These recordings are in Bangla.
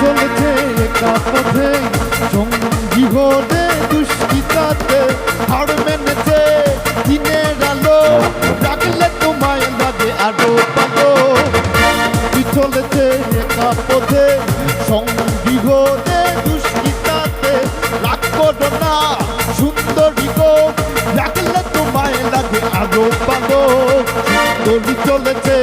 চলেছে একা পথে সঙ্গী হলে দুষ্কৃতাতে হার মেনেছে। দিনের আলো রাখলে তোমায় লাগে আরও পালো চলেছে একা পথে সঙ্গী হলে দুষ্কৃতাতে রাগ করো না। সুন্দরী গো, রাখলে তোমায় লাগে আরও পালো চলেছে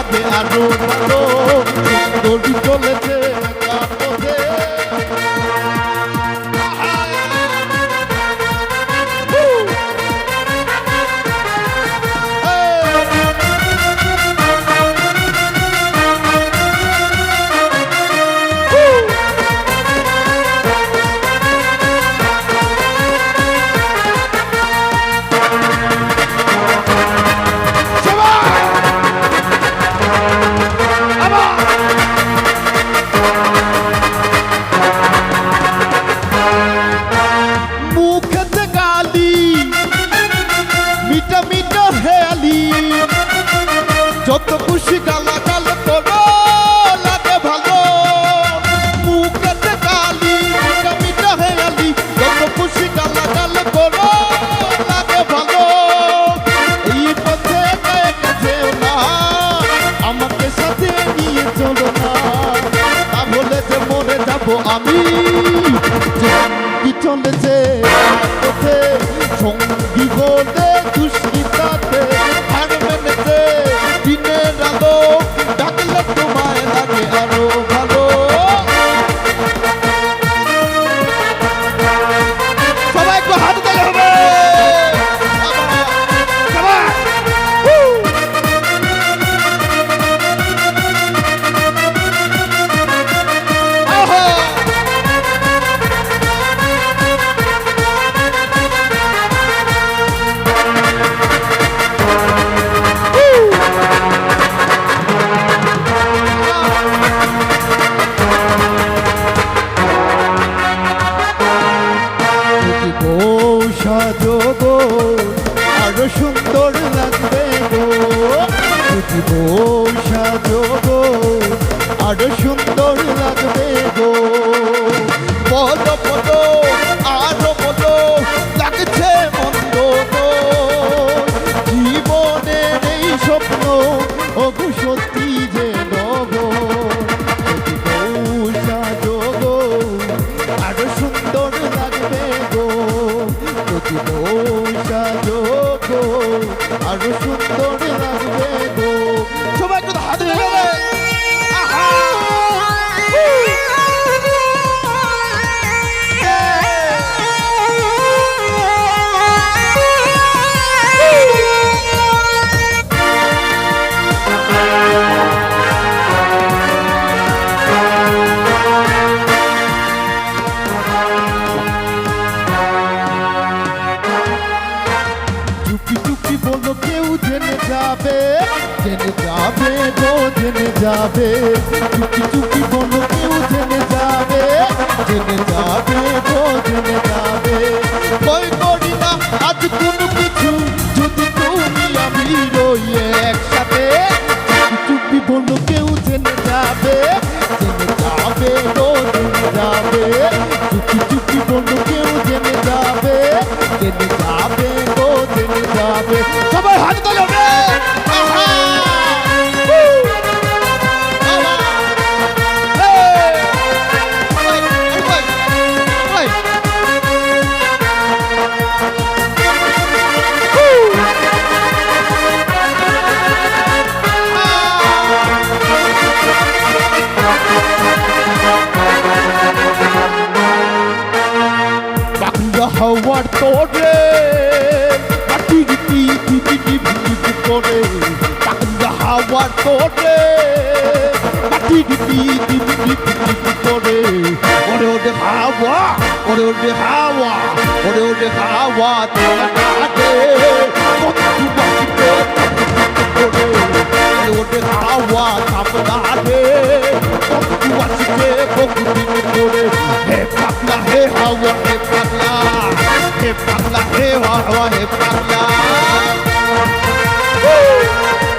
যাবে আরও ভালো। চলেছে আর সুন্দর যাবে? জেনে যাবে গো জেনে যাবে। চুপি চুপি বলো, কেউ জেনে যাবে? জেনে যাবে গো জেনে যাবে। ভয় করি না, আজ কোনো কিছু যদি তুমি আমি রইয়ে ওরে হাওয়া ওরে ওরে হাওয়া ওরে ওরে হাওয়া তোরা কাটে বন্ধু বাঁচতে করে ওরে ওরে হাওয়া থামদারে বন্ধু বাঁচতে বকুদিন করে হে পাগলা হে হাওয়া হে পাগলা হে পাগলা হে হাওয়া হে পাগলা সবাই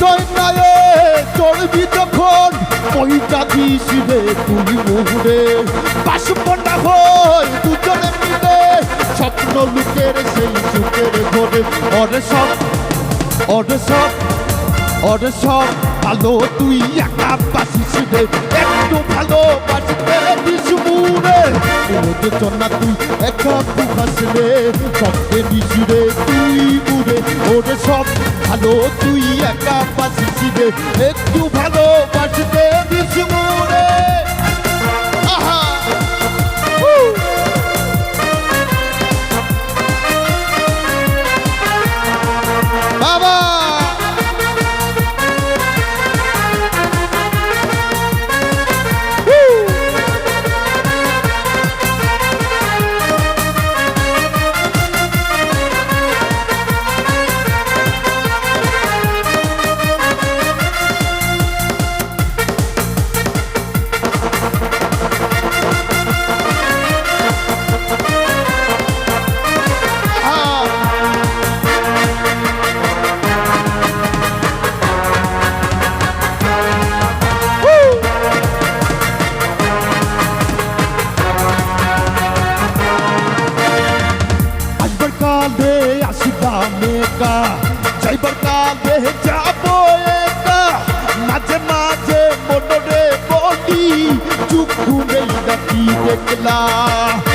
হৃদয় নায়ে চড়বি যখন ওইটা দিস রে তুই মুহুরে বাসপন্ডা হই দুজনে মিলে। স্বপ্ন লুকের সেই চুকের ঘরে। ওরে সব ওরে সব ওরে সব। ভালো তুই একা বাসিস রে। একটু ভালো দিস মুরে ওদের জন্য তুই একা বুঝাস রে। সবকে দিস রে তুই ওরে সব ভালো তুই একা বাসিস রে। একটু ভালো বাসতে দিস মুরে। Allah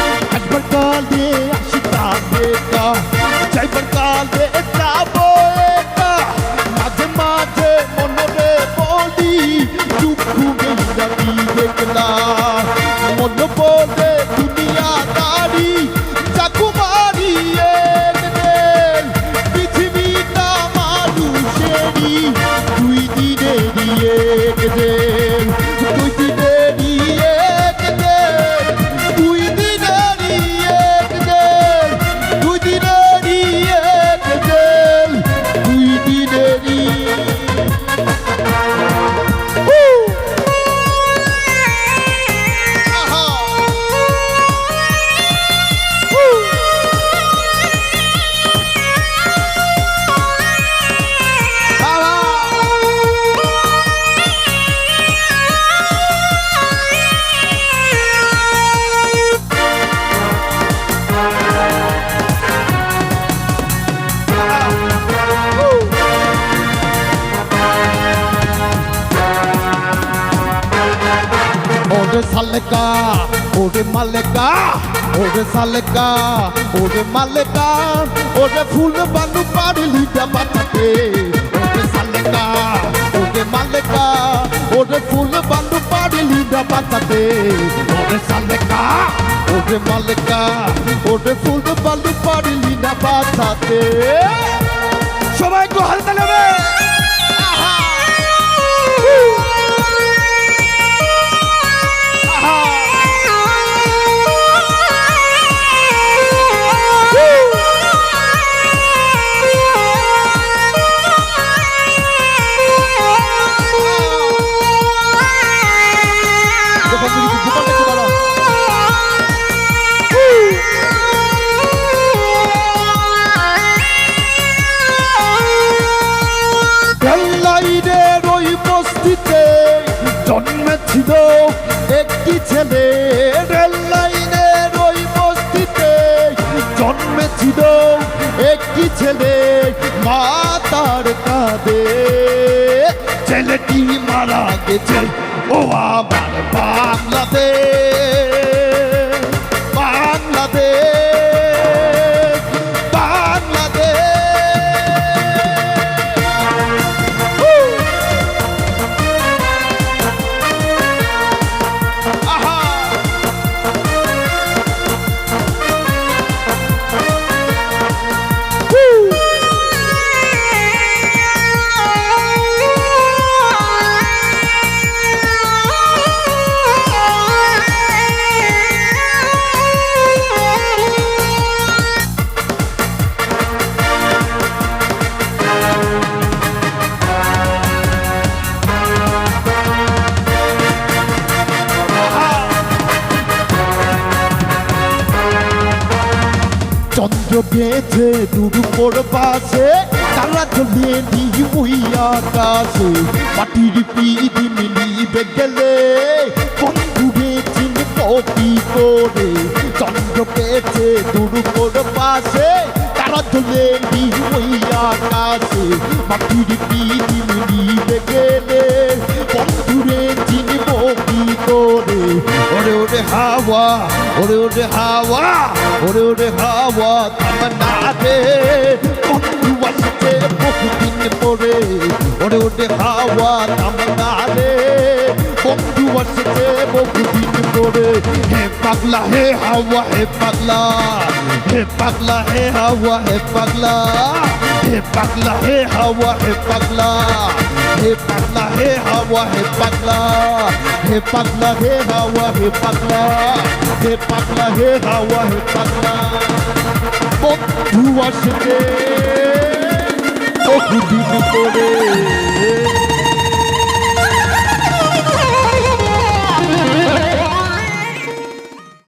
ওরে সালেকা, ওরে মালেকা, ওরে সালেকা, ওরে মালেকা, ওরে ফুল বালু পারলি বাতাতে ওরে সালেকা, ওরে মালেকা, ওরে ফুল বালু পারলি বাতাতে ওরে সালেকা, ওরে মালেকা, ওরে ফুল বালু পারলি না বাতাতে সবাই গো হালতা নেবে। মারা গেছে। ও আমার বাংলাদেশ। চন্দ্র গেছে দুর্গর পাশে তারা চলে নিই আকাশে। মাটির পিড়ি মিলিবে গেলে বন্ধুরে চিনব কি করে। চন্দ্র গেছে দুর্গর পাশে তারা চলে নিই আকাশে। মাটির পিড়ি মিলিবে গেলে ওরে হাওয়া, ওরে ওরে হাওয়া, ওরে ওরে হাওয়া তামান্না দে বন্ধু আসছে বহুদিন পরে। ওরে ওরে হাওয়া তামান্না দে বন্ধু আসছে বহুদিন পরে হে পাগলা হে হাওয়া হে পাগলা হে পাগলা হে হাওয়া হে পাগলা হে পাগলা হে হাওয়া হে পাগলা হে পাগলা হে হাওয়া হে পাগলা হে পাগলা হে হাওয়া হে পাগলা হে পাগলা হে হাওয়া হে পাগলা বন্ধু আসবে বহুদিন পরে